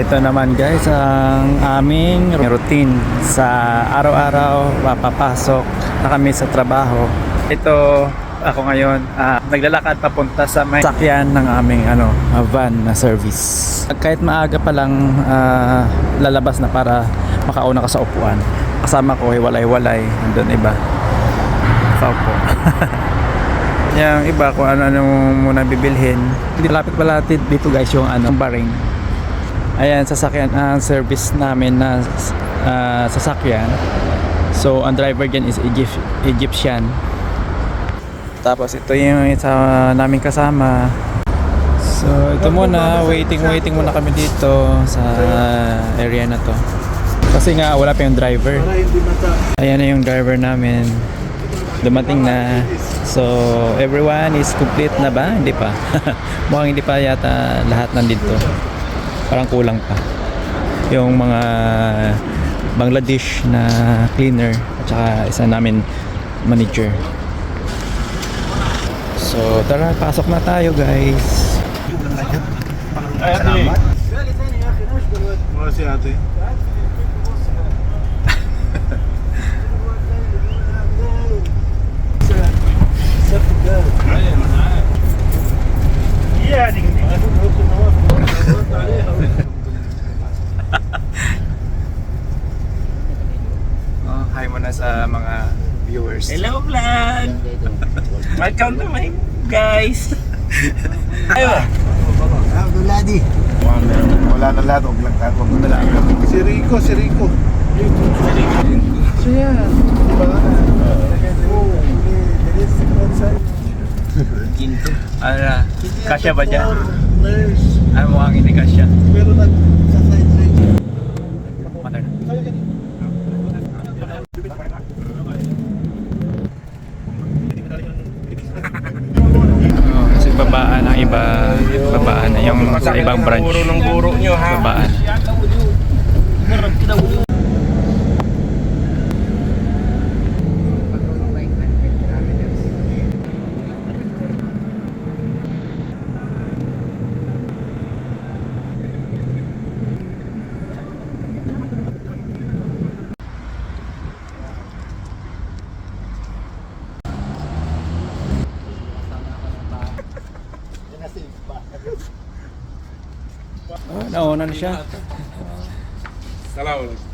Ito naman guys ang aming routine sa araw-araw papapasok na kami sa trabaho. Ito ako ngayon ah, naglalakad papunta sa may sakyan ng aming ano van na service. Kahit maaga pa lang ah, lalabas na para makauna ka sa upuan. Kasama ko hiwalay-walay, nandun iba. Paupo. yung iba kung ano-ano muna bibilhin. Lapit pala dito guys yung ano, baring. Ayan, sasakyan ang service namin na ah, sasakyan. So, ang driver dyan is Egypt, Egyptian. Tapos ito yung isa namin kasama. So, ito muna, waiting, waiting muna kami dito sa area na to. Kasi nga, wala pa yung driver. Ayan na yung driver namin. Dumating na. So, everyone is complete na ba? Hindi pa. Mukhang hindi pa yata lahat nandito. Parang kulang pa. Yung mga Bangladesh na cleaner at saka isa namin manager. So, tara, pasok na tayo guys. Salamat. Si ate. Ding ding. Oh, hi muna sa mga viewers. Hello vlog! Welcome to my guys! Ayo! Abduladi. Wala na lahat. Huwag lang tayo. Huwag na lang. Si Rico, si Rico. Siya. Diba? Oh, there is secret side. Ano na? Kasya ba dyan? Ano mukhang hindi kasya? Pero nag sa side side. Mother na. Oh, kasi babaan ang iba, babaan na yung sa ibang branch. Babaan. Oh, nauna na siya. Salamat.